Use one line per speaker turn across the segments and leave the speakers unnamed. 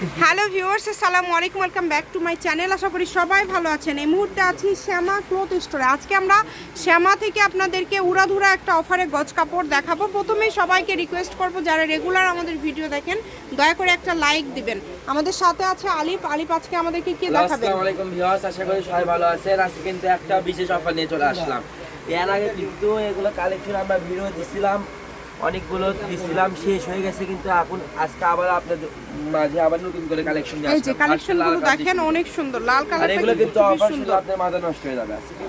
Hello viewers আসসালামু আলাইকুম welcome back to my channel. আশা করি সবাই ভালো আছেন। এই মুহূর্তে আছি শ্যামা ক্লোথ স্টোরে। আজকে আমরা শ্যামা থেকে আপনাদেরকে উড়াধুরা একটা অফারে গজ কাপড় দেখাবো। প্রথমেই সবাইকে রিকোয়েস্ট করব যারা রেগুলার আমাদের ভিডিও দেখেন দয়া করে একটা লাইক দিবেন। আমাদের সাথে আছে আলিফ। আলিফ আজকে আমাদেরকে কি দেখাবেন?
আসসালামু আলাইকুম ভিউয়ার্স আশা করি সবাই ভালো আছেন। আজকে কিন্তু একটা বিশেষ অফার নিয়ে চলে আসলাম। এর আগে কিন্তু এগুলো কালেকশন আমরা ভিডিও দিছিলাম। অনেকগুলো দিছিলাম শেষ হয়ে গেছে কিন্তু এখন আজকে আবার আপনাদের মাঝে আবার নতুন করে কালেকশন নিয়ে
এই যে
আসলাম। কালেকশনগুলো
দেখেন অনেক সুন্দর লাল
আর
কালারটা
এগুলো
কিন্তু
অফার শুধু আপনার মাথা নষ্ট হয়ে যাবে আজকে।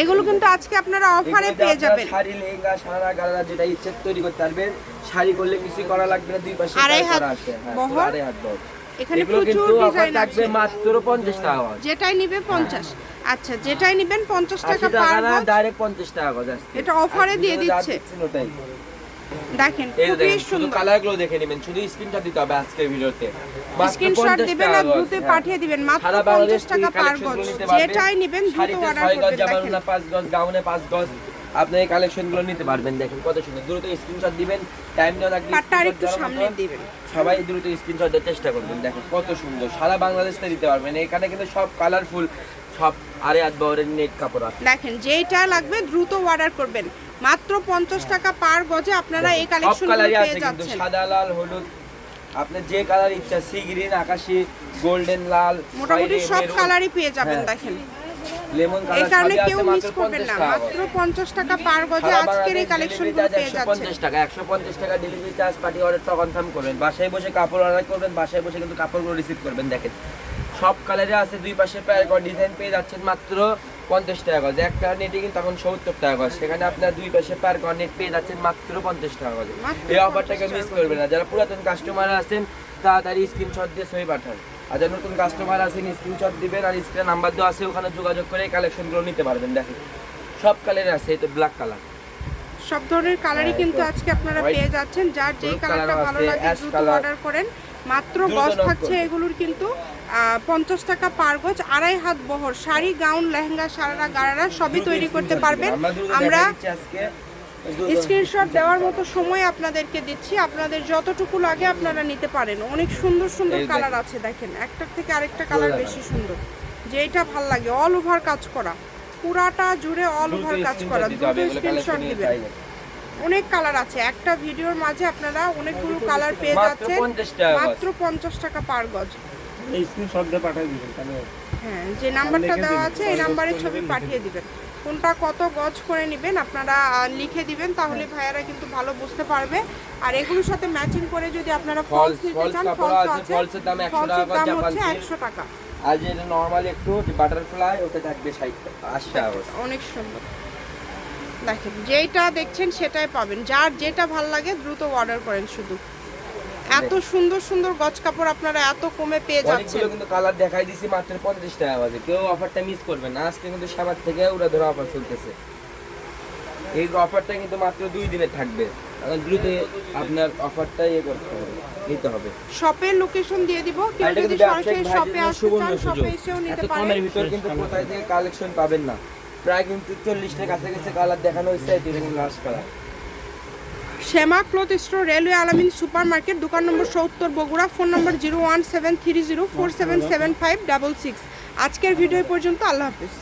এগুলো কিন্তু আজকে আপনারা অফারে পেয়ে যাবেন।
শাড়ি লেহেঙ্গা সারা গালা যেটা ইচ্ছে তৈরি করতে পারবেন। শাড়ি করলে কিছু করা লাগবে না দুই পাশে
আড়াই হাত
আছে। হ্যাঁ
বহর।
আড়াই হাত বহর।
এখানে প্রচুর ডিজাইন আছে।
মাত্র পঞ্চাশ টাকা
যেটাই নিবে পঞ্চাশ। আচ্ছা যেটাই নিবেন পঞ্চাশ
আশি
টাকা
টাকা
পার
না
গজ
ডাইরেক্ট পঞ্চাশ টাকা গজ
এটা অফারে দিয়ে দিচ্ছে।
ওটাই।
দেখেন খুবই সুন্দর
কালারগুলো দেখে নেবেন শুধু স্ক্রিনশট দিতে হবে আজকের ভিডিওতে
স্ক্রিনশট দিবেন আর গ্রুপে
হ্যাঁ।
পাঠিয়ে দিবেন মাত্র
সারা বাংলাদেশ
পঞ্চাশ টাকা পার গজ। যেটাই নিবেন দ্রুত অর্ডার
জামার
দেখেন
পাঁচ গজ, গাউনে পাঁচ গজ। আপনি এই কালেকশনগুলো নিতে পারবেন দেখেন কত সুন্দর দ্রুত স্ক্রিনশট দিবেন টাইম দেওয়া থাকলে
পাটটা একটু সামনে দিবেন
সবাই দ্রুত স্ক্রিনশট দেওয়ার চেষ্টা করবেন দেখেন কত সুন্দর সারা বাংলাদেশ দিতে পারবেন এখানে কিন্তু সব কালারফুল সব আরে নেট কাপড় আছে।
দেখেন যেটা লাগবে দ্রুত অর্ডার করবেন। মাত্র পঞ্চাশ টাকা পার গজে আপনারা এই কালেকশন পেয়ে যাচ্ছেন।
সাদা লাল হলুদ আপনার যে কালার ইচ্ছা সি গ্রিন আকাশি গোল্ডেন লাল
মোটামুটি সব কালারই পেয়ে যাবেন
হ্যাঁ।
দেখেন।
লেমন
এই কারণে কেউ মিস করবেন না। মাত্র পঞ্চাশ টাকা পার গজে আজকের এই কালেকশন পেয়ে যাচ্ছেন।
150 টাকা 150 টাকা ডেলিভারি চার্জ পার্টি অর্ডারটা কনফার্ম করবেন। বাসায় বসে কাপড় অর্ডার করবেন বাসায় বসে কিন্তু কাপড়গুলো রিসিভ করবেন দেখেন। সব কালারে আছে দুই পাশে প্যার ডিজাইন পেয়ে যাচ্ছেন মাত্র পঞ্চাশ টাকা গজ। একটা নেটে কিন্তু এখন সত্তর টাকা গজ। সেখানে আপনার দুই পাশে প্যার নেট পেয়ে যাচ্ছেন মাত্র পঞ্চাশ টাকা গজ। এই অফারটাকে মিস করবেন না। যারা পুরাতন কাস্টমার আছেন তাড়াতাড়ি স্ক্রিনশট দিয়ে সই পাঠান। আর যারা নতুন কাস্টমার আছেন স্ক্রিনশট দিবেন আর স্ক্রিনে নাম্বার দেওয়া আছে ওখানে যোগাযোগ করে কালেকশনগুলো নিতে পারবেন। দেখেন সব কালারে আছে এই তো ব্ল্যাক কালার
সব ধরনের কালারই
হ্যাঁ,
কিন্তু আজকে আপনারা পেয়ে যাচ্ছেন। যার যেই কালারটা ভালো লাগে দ্রুত অর্ডার করেন। মাত্র
note
থাকছে এগুলোর কিন্তু পঞ্চাশ টাকা পার গজ আড়াই হাত বহর শাড়ি গাউন লেহেঙ্গা সারারা গারারা সবই তৈরি করতে পারবেন। আমরা স্ক্রিনশট দেওয়ার মতো সময় আপনাদেরকে দিচ্ছি। আপনাদের যতটুকু লাগে আপনারা নিতে পারেন। অনেক সুন্দর সুন্দর কালার আছে দেখেন। একটার থেকে আরেকটা কালার বেশি সুন্দর। যেটা ভালো লাগে অল ওভার কাজ করা। পুরাটা জুড়ে অল ওভার কাজ করা। দ্রুত স্ক্রিনশট দিবেন অনেক কালার আছে। একটা ভিডিওর মাঝে আপনারা অনেকগুলো কালার পেয়ে যাচ্ছেন।
50 টাকা গজ।
মাত্র পঞ্চাশ টাকা পার গজ।
এই স্ক্রিনশট দিয়ে পাঠিয়ে দিবেন তাহলে
হ্যাঁ যে নাম্বারটা দেওয়া আছে এই নাম্বারে ছবি পাঠিয়ে দিবেন। কোনটা কত গজ করে নেবেন আপনারা লিখে দিবেন তাহলে ভাইয়ারা কিন্তু ভালো বুঝতে পারবে। আর এগুলোর সাথে ম্যাচিং করে যদি আপনারা ফলস নিতে চান ফলস
আছে, এর দাম 100 টাকা
দাম হচ্ছে
silk।
একশো টাকা।
আর যেটা নর্মালি একটু বাটারফ্লাই ওটা থাকবে ষাট আশি টাকা
অনেক সুন্দর। দেখেন যেটা দেখছেন সেটাই পাবেন। যার যেটা ভালো লাগে দ্রুত অর্ডার করেন শুধু। এত সুন্দর সুন্দর গজ কাপড় আপনারা এত কমে পেয়ে যাচ্ছেন।
অনেকগুলো কিন্তু কালার দেখাই দিছি মাত্র পঞ্চাশ টাকা বাজে। কেউ অফারটা মিস করবে না। আজকে কিন্তু সাবার থেকে ওরা ধরে অফার চলতেছে। এই অফারটা কিন্তু মাত্র দুই দিনে থাকবে। এখন দ্রুত আপনার অফারটা ইয়ে করতে হবে নিতে হবে।
শপের লোকেশন দিয়ে দিব। কেউ যদি সরাসরি শপে আসতে চান শপে এসেও
এত
নিতে
কমের ভিতর কিন্তু কোথায় থেকে কালেকশন পাবেন না। প্রায় কিন্তু চল্লিশটার কাছাকাছি কালার দেখানো হয়েছে এটা কিন্তু last colour
Shyama cloth store railway Alamin super market দোকান নম্বর সত্তর, Bogura, phone number zero one seven three zero four seven seven five double six. আজকের ভিডিও পর্যন্ত, আল্লাহ হাফিজ।